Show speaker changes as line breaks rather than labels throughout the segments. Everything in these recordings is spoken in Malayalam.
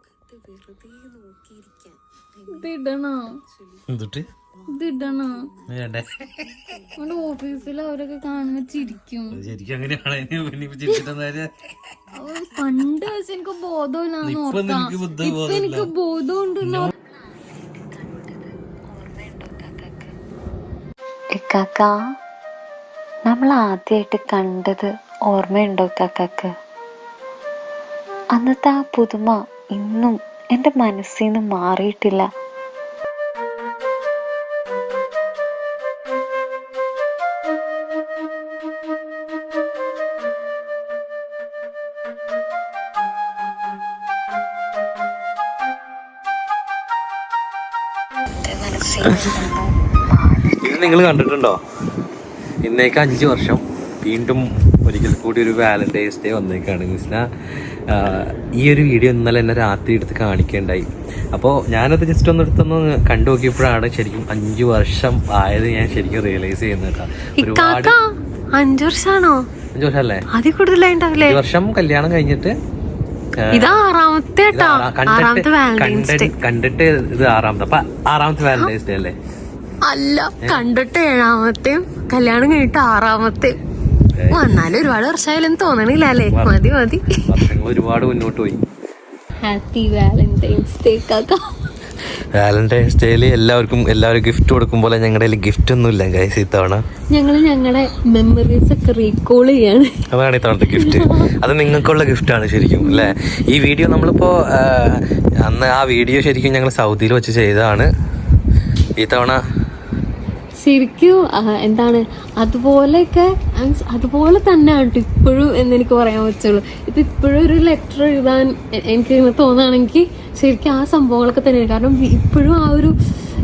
മുഖത്ത് വെറുതെ നോക്കിയിരിക്കാൻ.
ഇതിടണോ?
എന്നിട്ട്
ഇതിടണോ?
വേണ്ടേ?
നമ്മുടെ ഓഫീസിൽ അവരൊക്കെ ചിരിക്കും.
ശരിക്കും അങ്ങനെയാണ്.
പണ്ട് വെച്ച് എനിക്ക് ബോധമില്ലാന്ന്
ഇപ്പൊ
ഓർക്കാം. ഇപ്പൊ. എനിക്ക്
ഇക്കാക്ക നമ്മൾ ആദ്യമായിട്ട് കണ്ടത് ഓർമ്മയുണ്ടോ കാക്കക്ക്? അന്നത്തെ ആ പുതുമ ഇന്നും എന്റെ മനസ്സിൽ നിന്ന് മാറിയിട്ടില്ല
ഇത് നിങ്ങൾ കണ്ടിട്ടുണ്ടോ? ഇന്നേക്ക് അഞ്ച് വർഷം. വീണ്ടും ഒരിക്കൽ കൂടി ഒരു വാലന്റൈൻസ് ഡേ വന്നേക്കാണ്. മിസ്ന ഈ ഒരു വീഡിയോ ഇന്നലെ എന്നെ രാത്രി എടുത്ത് കാണിക്കേണ്ടായി. അപ്പോൾ ഞാനത് ജസ്റ്റ് ഒന്ന് എടുത്തൊന്ന് കണ്ടു നോക്കിയപ്പോഴാണ് ശരിക്കും അഞ്ചു വർഷം ആയത് ഞാൻ ശരിക്കും റിയലൈസ് ചെയ്യുന്നത് കേട്ടോ. ഒരുപാട്
അഞ്ചു വർഷാണോ?
അഞ്ച് വർഷമല്ലേ?
അതിൽ കൂടുതലായിണ്ടാവില്ലേ?
ഈ വർഷം കല്യാണം കഴിഞ്ഞിട്ട് കണ്ടിട്ട് ഇത് ആറാമത്തെ. അപ്പൊ ആറാമത്തെ വാലന്റൈൻസ് ഡേ അല്ലേ?
അല്ല കണ്ടിട്ട് ഏഴാമത്തെയും കല്യാണം കഴിഞ്ഞിട്ട് ആറാമത്തെയും. എന്നാലും ഒരുപാട് വർഷമായാലും തോന്നണില്ല അല്ലേ? മതി മതി.
ഒരുപാട് മുന്നോട്ട് പോയി.
ഹാപ്പി വാലന്റൈൻസ് ഡേ കാക്ക.
വാലന്റൈൻസ് ഡേയിൽ എല്ലാവർക്കും എല്ലാവരും ഗിഫ്റ്റ് കൊടുക്കും പോലെ ഞങ്ങളുടെ കയ്യിൽ ഗിഫ്റ്റ് ഒന്നും ഇല്ല ഗൈസ് ഇത്തവണ.
ഞങ്ങൾ ഞങ്ങളുടെ മെമ്മറീസ് ഒക്കെ റീകോൾ ചെയ്യാണ്.
അതാണ് ഇത്തവണത്തെ ഗിഫ്റ്റ് അത് നിങ്ങൾക്കുള്ള ഗിഫ്റ്റ് ആണ് ശരിക്കും അല്ലേ? ഈ വീഡിയോ നമ്മളിപ്പോ അന്ന് ആ വീഡിയോ ശരിക്കും ഞങ്ങൾ സൗദിയിൽ വെച്ച് ചെയ്തതാണ്. ഈ തവണ
ശരിക്കും എന്താണ് അതുപോലെയൊക്കെ മീൻസ് അതുപോലെ തന്നെയാണ് കേട്ടോ ഇപ്പോഴും എന്നെനിക്ക് പറയാൻ പറ്റുള്ളൂ. ഇപ്പൊ ഇപ്പോഴും ഒരു ലെറ്റർ എഴുതാൻ എനിക്ക് ഇങ്ങനെ തോന്നുകയാണെങ്കിൽ ശരിക്കും ആ സംഭവങ്ങളൊക്കെ തന്നെയാണ്. കാരണം ഇപ്പോഴും ആ ഒരു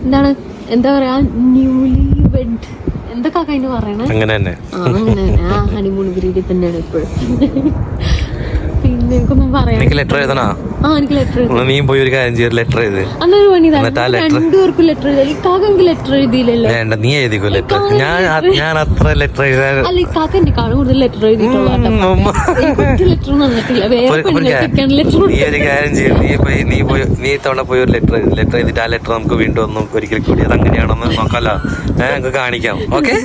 എന്താണ് എന്താ പറയാ ന്യൂലി വെഡ് എന്തൊക്കെ അതിന് പറയണേ?
അങ്ങനെ തന്നെ.
ആ അങ്ങനെ തന്നെ. ആ ഹണിമൂൺ പീരീഡിൽ തന്നെയാണ് ഇപ്പോഴും. പിന്നെ എനിക്കൊന്നും
എനിക്ക് ലെറ്റർ എഴുതണോ?
ആ എനിക്ക് ലെറ്റർ
നീ പോയി ഒരു കാര്യം ലെറ്റർ എഴുതി.
രണ്ടുപേർക്കും ലെറ്റർ എഴുതി ഇക്കാക്ക് എനിക്ക് ലെറ്റർ എഴുതിയില്ലല്ലോ.
വേണ്ട നീ എഴുതിക്കോ ലെറ്റർ ഞാൻ ഞാൻ അത്ര ലെറ്റർ എഴുതാൻ
അല്ല ഇക്കാക്ക എന്നെ കാണും കൂടുതൽ ലെറ്റർ എഴുതിയിട്ടുള്ളൂ തന്നിട്ടില്ല. വേറെ ലെറ്റർ
നീ ഒരു കാര്യം ചെയ്യും നീ പോയി നീ പോയി നീ ഇത്തവണ പോയി ഒരു ലെറ്റർ എഴുതി. ലെറ്റർ എഴുതിട്ട് ആ ലെറ്റർ നമുക്ക് വീണ്ടും ഒന്ന് ഒരിക്കൽ കൂടി അത് അങ്ങനെയാണെന്ന് നോക്കാലോ. ഞാൻ കാണിക്കാം. ഓക്കെ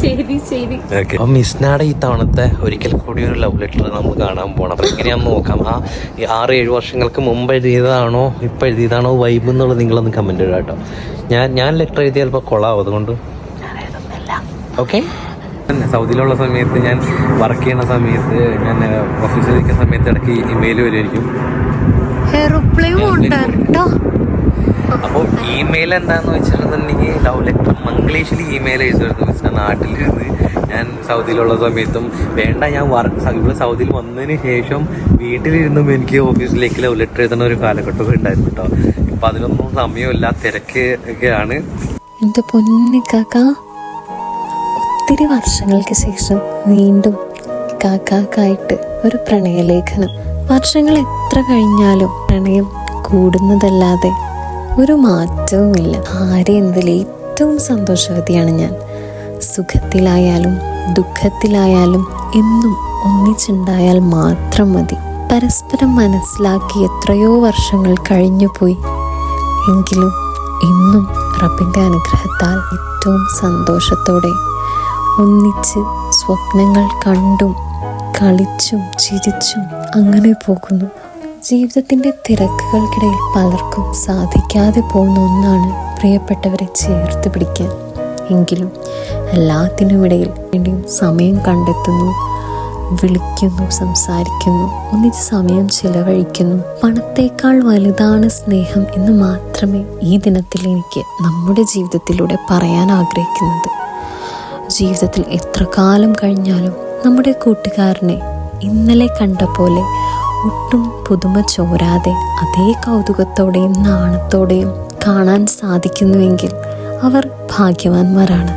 ശരി ശരി.
അപ്പൊ മിസ്നാടെ ഈ തവണത്തെ ഒരിക്കൽ കൂടി ഒരു ലവ് ലെറ്റർ നമ്മൾ കാണാൻ പോകണം അപ്പൊ എങ്ങനെയാന്ന് നോക്കാം. ആ ഈ ആറ് ഏഴ് വർഷങ്ങൾക്ക് മുമ്പ് എഴുതിയതാണോ ഇപ്പൊ എഴുതിയതാണോ വൈബ് എന്നുള്ളത് നിങ്ങളൊന്ന് കമന്റ് ഇടാം കേട്ടോ. ഞാൻ ഞാൻ ലെറ്റർ എഴുതിയ ചിലപ്പോൾ കൊള്ളാവും അതുകൊണ്ട്? ഓക്കെ സൗദിയിലുള്ള സമയത്ത് ഞാൻ വർക്ക് ചെയ്യുന്ന സമയത്ത് ഞാൻ ഓഫീസിൽ ഇരിക്കുന്ന സമയത്ത് ഇടയ്ക്ക് ഇമെയിൽ വരുമായിരിക്കും. അപ്പോൾ ഇമെയിൽ എന്താണെന്ന് വെച്ചിട്ടുണ്ടെങ്കിൽ ലെറ്റർ മംഗ്ലീഷിൽ ഇമെയിൽ എഴുതുമായിരുന്നു വെച്ചാൽ നാട്ടിലിരുന്ന് ഞാൻ സൗദിയിലുള്ള സമയത്തും വേണ്ട ഞാൻ വർക്ക് ഇവിടെ സൗദിയിൽ വന്നതിന് ശേഷം വീട്ടിലിരുന്നും എനിക്ക് ഓഫീസിലേക്ക് ലവ് ലെറ്റർ എഴുതുന്ന ഒരു കാലഘട്ടമൊക്കെ ഉണ്ടായിരുന്നു കേട്ടോ ഇപ്പം അതിനൊന്നും സമയമില്ല തിരക്ക് ഒക്കെയാണ്.
എന്റെ പൊന്നു കാക്ക ഒത്തിരി വർഷങ്ങൾക്ക് ശേഷം വീണ്ടും കാക്കാക്കായിട്ട് ഒരു പ്രണയലേഖനം. വർഷങ്ങൾ എത്ര കഴിഞ്ഞാലും പ്രണയം കൂടുന്നതല്ലാതെ ഒരു മാറ്റവുമില്ല. ആരെ എന്നതിൽ ഏറ്റവും സന്തോഷവതിയാണ് ഞാൻ? സുഖത്തിലായാലും ദുഃഖത്തിലായാലും എന്നും ഒന്നിച്ചുണ്ടായാൽ മാത്രം മതി. പരസ്പരം മനസ്സിലാക്കി എത്രയോ വർഷങ്ങൾ കഴിഞ്ഞുപോയി എങ്കിലും ഇന്നും റബ്ബിന്റെ അനുഗ്രഹത്താൽ ഏറ്റവും സന്തോഷത്തോടെ ഒന്നിച്ച് സ്വപ്നങ്ങൾ കണ്ടും കളിച്ചും ചിരിച്ചും അങ്ങനെ പോകുന്നു. ജീവിതത്തിന്റെ തിരക്കുകൾക്കിടയിൽ പലർക്കും സാധിക്കാതെ പോകുന്ന ഒന്നാണ് പ്രിയപ്പെട്ടവരെ ചേർത്ത് പിടിക്കാൻ എങ്കിലും എല്ലാത്തിനുമിടയിൽ വേണ്ടിയും സമയം കണ്ടെത്തുന്നു വിളിക്കുന്നു സംസാരിക്കുന്നു ഒന്നിച്ച് സമയം ചിലവഴിക്കുന്നു. പണത്തേക്കാൾ വലുതാണ് സ്നേഹം എന്ന് മാത്രമേ ഈ ദിനത്തിൽ എനിക്ക് നമ്മുടെ ജീവിതത്തിലൂടെ പറയാൻ ആഗ്രഹിക്കുന്നത്. ജീവിതത്തിൽ എത്ര കാലം കഴിഞ്ഞാലും നമ്മുടെ കൂട്ടുകാരനെ ഇന്നലെ കണ്ട പോലെ ഒട്ടും പുതുമ ചോരാതെ അതേ കൗതുകത്തോടെയും നാണത്തോടെയും കാണാൻ സാധിക്കുന്നുവെങ്കിൽ അവർ ഭാഗ്യവാന്മാരാണ്.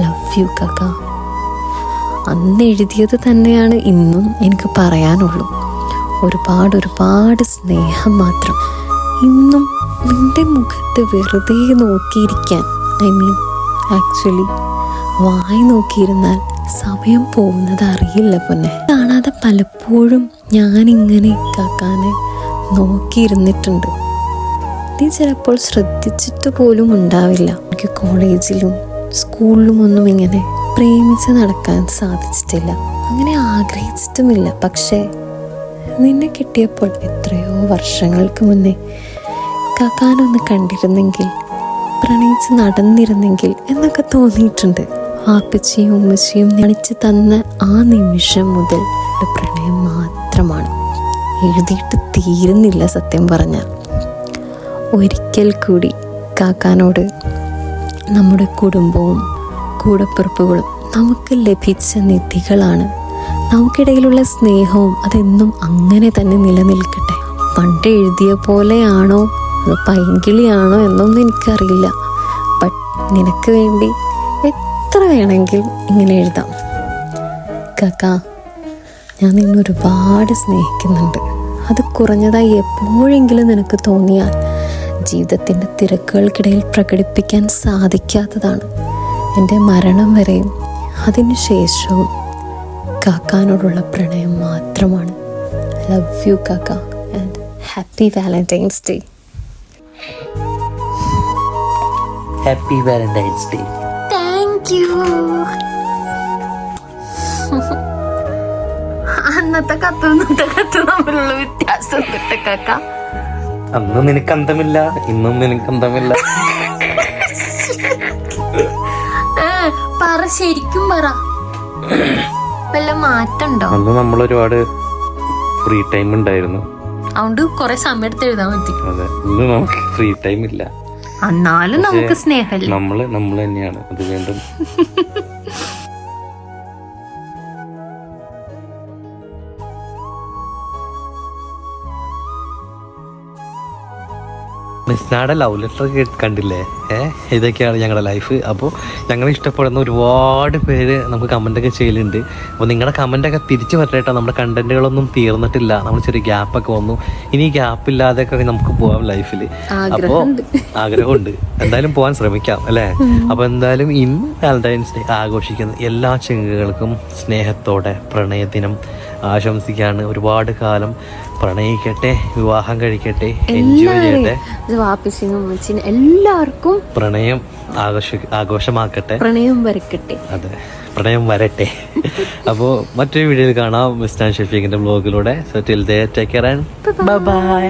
ലവ് യു കക്ക. അന്ന് എഴുതിയത് തന്നെയാണ് ഇന്നും എനിക്ക് പറയാനുള്ളൂ. ഒരുപാട് ഒരുപാട് സ്നേഹം മാത്രം. ഇന്നും നിന്റെ മുഖത്ത് വെറുതെ നോക്കിയിരിക്കാൻ ഐ മീൻ ആക്ച്വലി വായി നോക്കിയിരുന്നാൽ സമയം പോകുന്നത് അറിയില്ല പൊന്നെ. കാണാതെ പലപ്പോഴും ഞാനിങ്ങനെ കാക്കാനെ നോക്കിയിരുന്നിട്ടുണ്ട്. നീ ചിലപ്പോൾ ശ്രദ്ധിച്ചിട്ട് പോലും ഉണ്ടാവില്ല. എനിക്ക് കോളേജിലും സ്കൂളിലും ഒന്നും ഇങ്ങനെ പ്രേമിച്ച് നടക്കാൻ സാധിച്ചിട്ടില്ല. അങ്ങനെ ആഗ്രഹിച്ചിട്ടുമില്ല. പക്ഷേ നിന്നെ കിട്ടിയപ്പോൾ എത്രയോ വർഷങ്ങൾക്ക് മുന്നേ കാക്കാനൊന്ന് കണ്ടിരുന്നെങ്കിൽ പ്രണയിച്ച് നടന്നിരുന്നെങ്കിൽ എന്നൊക്കെ തോന്നിയിട്ടുണ്ട്. ആപ്പച്ചിയും ഉമ്മച്ചിയും നണിച്ച് തന്ന ആ നിമിഷം മുതൽ പ്രണയം മാത്രമാണ്. എഴുതിയിട്ട് തീരുന്നില്ല സത്യം പറഞ്ഞാൽ. ഒരിക്കൽ കൂടി കാക്കാനോട് നമ്മുടെ കുടുംബവും കൂടപ്പിറപ്പുകളും നമുക്ക് ലഭിച്ച നിധികളാണ്. നമുക്കിടയിലുള്ള സ്നേഹവും അതെന്നും അങ്ങനെ തന്നെ നിലനിൽക്കട്ടെ. പണ്ട് എഴുതിയ പോലെയാണോ? അത് പൈങ്കിളിയാണോ എന്നൊന്നും എനിക്കറിയില്ല. ബട്ട് നിനക്ക് വേണ്ടി എത്ര വേണമെങ്കിലും ഇങ്ങനെ എഴുതാം. കക്ക ഞാൻ നിന്നെ ഒരുപാട് സ്നേഹിക്കുന്നുണ്ട്. അത് കുറഞ്ഞതായി എപ്പോഴെങ്കിലും നിനക്ക് തോന്നിയാൽ ജീവിതത്തിന്റെ തിരക്കുകൾക്കിടയിൽ പ്രകടിപ്പിക്കാൻ സാധിക്കാത്തതാണ്. എന്റെ മരണം വരെയും അതിനുശേഷവും കാക്കാനോടുള്ള പ്രണയം മാത്രമാണ്. ലവ് യു കാക്ക and happy Valentine's day
happy Valentine's day
അന്നത്തെ കത്തും ഇന്നത്തെ കത്തും തമ്മിലുള്ള വ്യത്യാസം കാക്ക
അന്ന് നിനക്ക് അന്തമില്ല ഇന്നും നിനക്ക് അന്തമില്ല
പറ ശരിക്കും പറ. വല്ല മാറ്റണ്ടോ?
അന്ന് നമ്മൾ ഒരുപാട് ഫ്രീ ടൈം ഉണ്ടായിരുന്നു.
അതുകൊണ്ട് കൊറേ സമയം എടുത്ത് എഴുതാൻ പറ്റി.
അതെ ഇന്ന് നമുക്ക് ഫ്രീ ടൈം ഇല്ല.
എന്നാലും നമുക്ക് സ്നേഹമില്ല.
നമ്മൾ നമ്മൾ തന്നെയാണ്. അത് വീണ്ടും. മിസ്നാടെ ലവ് ലെറ്റർ കണ്ടില്ലേ? ഏ ഇതൊക്കെയാണ് ഞങ്ങളുടെ ലൈഫ് അപ്പോൾ ഞങ്ങൾ ഇഷ്ടപ്പെടുന്ന ഒരുപാട് പേര് നമുക്ക് കമന്റൊക്കെ ചെയ്യലുണ്ട്. അപ്പോൾ നിങ്ങളുടെ കമന്റൊക്കെ തിരിച്ചു വരട്ടെ നമ്മുടെ കണ്ടന്റുകളൊന്നും തീർന്നിട്ടില്ല. നമ്മൾ ചെറിയ ഗ്യാപ്പൊക്കെ വന്നു. ഇനി ഗ്യാപ്പ് ഇല്ലാതെയൊക്കെ നമുക്ക് പോവാം ലൈഫിൽ അപ്പോൾ ആഗ്രഹമുണ്ട്. എന്തായാലും പോകാൻ ശ്രമിക്കാം അല്ലേ? അപ്പോൾ എന്തായാലും ഇന്ന് വാലന്റൈൻസ് ഡേ ആഘോഷിക്കുന്ന എല്ലാ ചെങ്ങുകൾക്കും സ്നേഹത്തോടെ പ്രണയദിനം ആശംസിക്കുകയാണ് ഒരുപാട് കാലം പ്രണയിക്കട്ടെ വിവാഹം കഴിക്കട്ടെ എൻജോയ് ചെയ്യട്ടെ.
എല്ലാവർക്കും
പ്രണയം ആഘോഷ ആഘോഷമാക്കട്ടെ.
പ്രണയം വരക്കട്ടെ.
അതെ പ്രണയം വരട്ടെ. അപ്പോൾ മറ്റൊരു വീഡിയോയിൽ കാണാം. മിസ്റ്റാൻ ഷെഫീഖിന്റെ ബ്ലോഗിലൂടെ so till then take care and bye